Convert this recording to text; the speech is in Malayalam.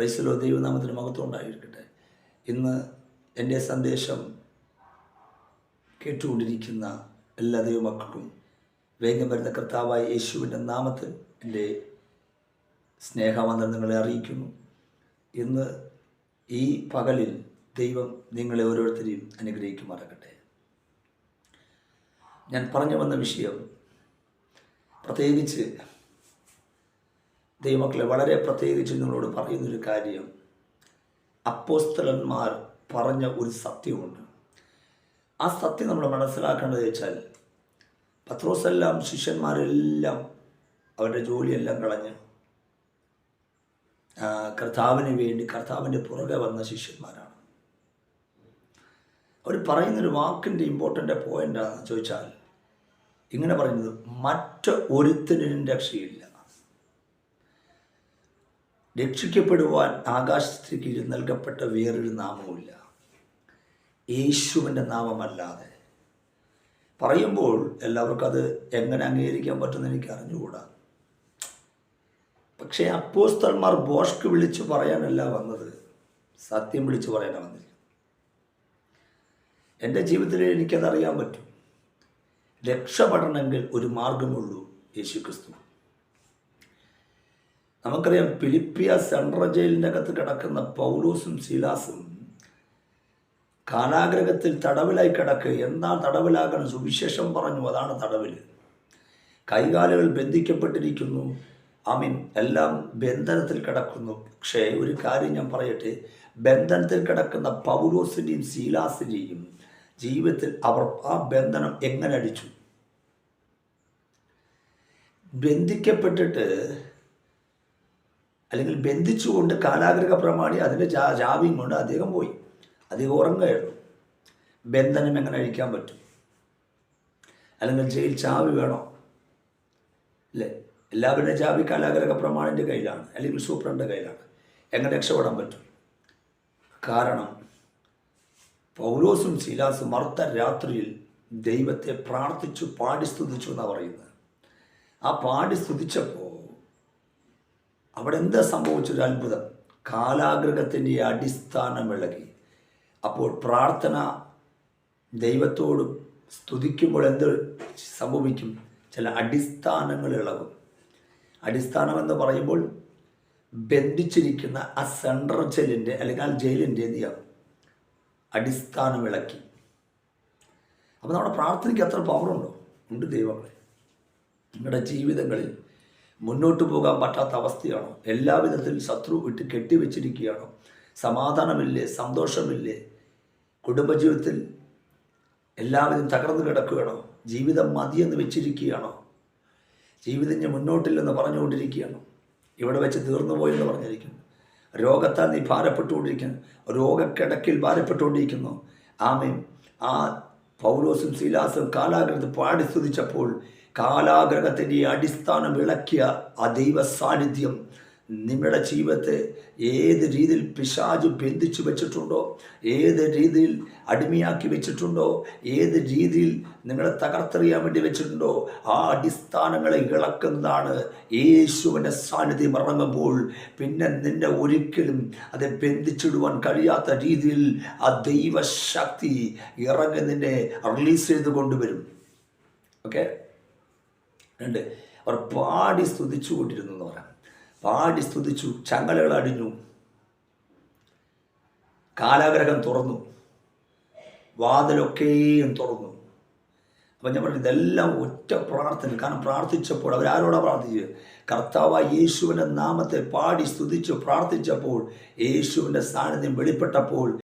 പ്രൈസലോ ദൈവനാമത്തിന് മഹത്വം ഉണ്ടായിരിക്കട്ടെ. ഇന്ന് എന്റെ സന്ദേശം കേട്ടുകൊണ്ടിരിക്കുന്ന എല്ലാ ദൈവമക്കൾക്കും വേഗം വരുന്ന കർത്താവായ യേശുവിന്റെ നാമത്തിൽ എന്റെ സ്നേഹവന്ദനം നിങ്ങളെ അറിയിക്കുന്നു. ഇന്ന് ഈ പകലിൽ ദൈവം നിങ്ങളെ ഓരോരുത്തരെയും അനുഗ്രഹിക്കുമാറാകട്ടെ. ഞാൻ പറഞ്ഞു വന്ന വിഷയം പ്രത്യേകിച്ച് ദൈവമക്കളെ വളരെ പ്രത്യേകിച്ച് നിങ്ങളോട് പറയുന്നൊരു കാര്യം. അപ്പോസ്തലന്മാർ പറഞ്ഞ ഒരു സത്യമുണ്ട്. ആ സത്യം നമ്മൾ മനസ്സിലാക്കേണ്ടത് വെച്ചാൽ പത്രോസെല്ലാം ശിഷ്യന്മാരെല്ലാം അവരുടെ ജോലിയെല്ലാം കളഞ്ഞ് കർത്താവിന് വേണ്ടി കർത്താവിന്റെ പുറകെ വന്ന ശിഷ്യന്മാരാണ്. അവർ പറയുന്നൊരു വാക്കിന്റെ ഇമ്പോർട്ടന്റ് പോയിന്റ് ആണെന്ന് ചോദിച്ചാൽ ഇങ്ങനെ പറയുന്നത് മറ്റൊരുത്തിനും രക്ഷയില്ല. രക്ഷിക്കപ്പെടുവാൻ ആകാശത്തേക്ക് നൽകപ്പെട്ട വേറൊരു നാമവുമില്ല. യേശുവിന്റെ നാമമല്ലാതെ. പറയുമ്പോൾ എല്ലാവർക്കും അത് എങ്ങനെ അംഗീകരിക്കാൻ പറ്റുമെന്ന് എനിക്ക് അറിഞ്ഞുകൂടാ. പക്ഷേ അപ്പോസ്തന്മാർ ബോഷ്ക്ക് വിളിച്ച് പറയാനല്ല വന്നത്. സത്യം വിളിച്ച് പറയാനാണ് വന്നിരിക്കുന്നത് എന്റെ ജീവിതത്തിൽ എനിക്കതറിയാൻ പറ്റും. രക്ഷപ്പെടണമെങ്കിൽ ഒരു മാർഗമുള്ളൂ യേശു ക്രിസ്തു നമുക്കറിയാം ഫിലിപ്പിയ സെൻട്രൽ ജയിലിന്റെ അകത്ത് കിടക്കുന്ന പൗലോസും ശീലാസും കാലാഗ്രഹത്തിൽ തടവിലായി കിടക്ക്. എന്താ തടവിലാകണം? സുവിശേഷം പറഞ്ഞു അതാണ് തടവിൽ. കൈകാലുകൾ ബന്ധിക്കപ്പെട്ടിരിക്കുന്നു. ആമീൻ. എല്ലാം ബന്ധനത്തിൽ കിടക്കുന്നു. പക്ഷേ ഒരു കാര്യം ഞാൻ പറയട്ടെ. ബന്ധനത്തിൽ കിടക്കുന്ന പൗലോസിന്റെയും ശീലാസിന്റെയും ജീവിതത്തിൽ അവർ ആ ബന്ധനം എങ്ങനെ അടിച്ചു? ബന്ധിക്കപ്പെട്ടിട്ട് അല്ലെങ്കിൽ ബന്ധിച്ചുകൊണ്ട് കാലാഗ്രഹ പ്രമാണി അതിന്റെ ജാ ജാവിയും കൊണ്ട് അദ്ദേഹം പോയി. അദ്ദേഹം ഉറങ്ങുകയായിരുന്നു. ബന്ധനം എങ്ങനെ അഴിക്കാൻ പറ്റും? അല്ലെങ്കിൽ ജയിൽ ചാവി വേണോ? അല്ലേ? എല്ലാവരുടെയും ചാവി കാലാഗ്രഹ പ്രമാണിന്റെ കയ്യിലാണ് അല്ലെങ്കിൽ സൂപ്രന്റെ കയ്യിലാണ്. എങ്ങനെ രക്ഷപ്പെടാൻ പറ്റും? കാരണം പൗലോസും ശീലാസും അർദ്ധ രാത്രിയിൽ ദൈവത്തെ പ്രാർത്ഥിച്ചു പാടി സ്തുതിച്ചു എന്നാണ് പറയുന്നത്. ആ പാടി സ്തുതിച്ചപ്പോൾ അവിടെ എന്താ സംഭവിച്ചൊരു അത്ഭുതം? കാലാഗ്രഹത്തിന്റെ അടിസ്ഥാനം ഇളകി അപ്പോൾ പ്രാർത്ഥന ദൈവത്തോട് സ്തുതിക്കുമ്പോൾ എന്ത് സംഭവിക്കും? ചില അടിസ്ഥാനങ്ങൾ ഇളകും. അടിസ്ഥാനം എന്ന് പറയുമ്പോൾ ബന്ധിച്ചിരിക്കുന്ന ആ സെൻട്രൽ ജയിലിന്റെ അല്ലെങ്കിൽ ആ ജയിലിന്റെ എന്ത് ചെയ്യാം? അടിസ്ഥാനം ഇളക്കി അപ്പോൾ നമ്മുടെ പ്രാർത്ഥനയ്ക്ക് അത്ര പവറുണ്ടോ ഉണ്ട്? ദൈവങ്ങളെ നിങ്ങളുടെ ജീവിതങ്ങളിൽ മുന്നോട്ട് പോകാൻ പറ്റാത്ത അവസ്ഥയാണോ എല്ലാവിധത്തിൽ ശത്രു വിട്ട് കെട്ടിവെച്ചിരിക്കുകയാണോ. സമാധാനമില്ലേ? സന്തോഷമില്ലേ? കുടുംബജീവിതത്തിൽ എല്ലാവരും തകർന്നു കിടക്കുകയാണോ. ജീവിതം മതിയെന്ന് വെച്ചിരിക്കുകയാണോ. ജീവിതം മുന്നോട്ടില്ലെന്ന് പറഞ്ഞുകൊണ്ടിരിക്കുകയാണോ. ഇവിടെ വെച്ച് തീർന്നു പോയെന്ന് പറഞ്ഞിരിക്കുന്നു. രോഗത്താൽ നീ ഭാരപ്പെട്ടുകൊണ്ടിരിക്കുന്നു. രോഗക്കിടക്കിൽ ഭാരപ്പെട്ടുകൊണ്ടിരിക്കുന്നു. ആമയും ആ പൗലോസും ശീലാസും കാലാകൃത് പാടി സ്തുതിച്ചപ്പോൾ കാലാഗ്രഹത്തിന്റെ അടിസ്ഥാനം ഇളക്കിയ ആ ദൈവ സാന്നിധ്യം നിങ്ങളുടെ ജീവിതത്തെ ഏത് രീതിയിൽ പിശാജ് ബന്ധിച്ചു വെച്ചിട്ടുണ്ടോ ഏത് രീതിയിൽ അടിമയാക്കി വെച്ചിട്ടുണ്ടോ ഏത് രീതിയിൽ നിങ്ങളെ തകർത്തെറിയാൻ വേണ്ടി വെച്ചിട്ടുണ്ടോ ആ അടിസ്ഥാനങ്ങളെ ഇളക്കുന്നതാണ് യേശുവിന്റെ സാന്നിധ്യം ഇറങ്ങുമ്പോൾ പിന്നെ നിന്നെ ഒരിക്കലും അത് ബന്ധിച്ചിടുവാൻ കഴിയാത്ത രീതിയിൽ ആ ദൈവശക്തി ഇറങ്ങി നിന്നെ റിലീസ് ചെയ്ത് കൊണ്ടുവരും ഓക്കെ രണ്ട് അവർ പാടി സ്തുതിച്ചു കൊണ്ടിരുന്നു എന്ന് പറയാം പാടി സ്തുതിച്ചു ചങ്ങലകൾ അടിഞ്ഞു. കാലാഗ്രഹം തുറന്നു. വാതിലൊക്കെയും തുറന്നു. അപ്പം ഞാൻ പറഞ്ഞു ഇതെല്ലാം ഒറ്റ പ്രാർത്ഥന. കാരണം പ്രാർത്ഥിച്ചപ്പോൾ അവരാരോടാ പ്രാർത്ഥിച്ചത്? കർത്താവ് യേശുവിന്റെ നാമത്തെ പാടി സ്തുതിച്ചു പ്രാർത്ഥിച്ചപ്പോൾ യേശുവിന്റെ സാന്നിധ്യം വെളിപ്പെട്ടപ്പോൾ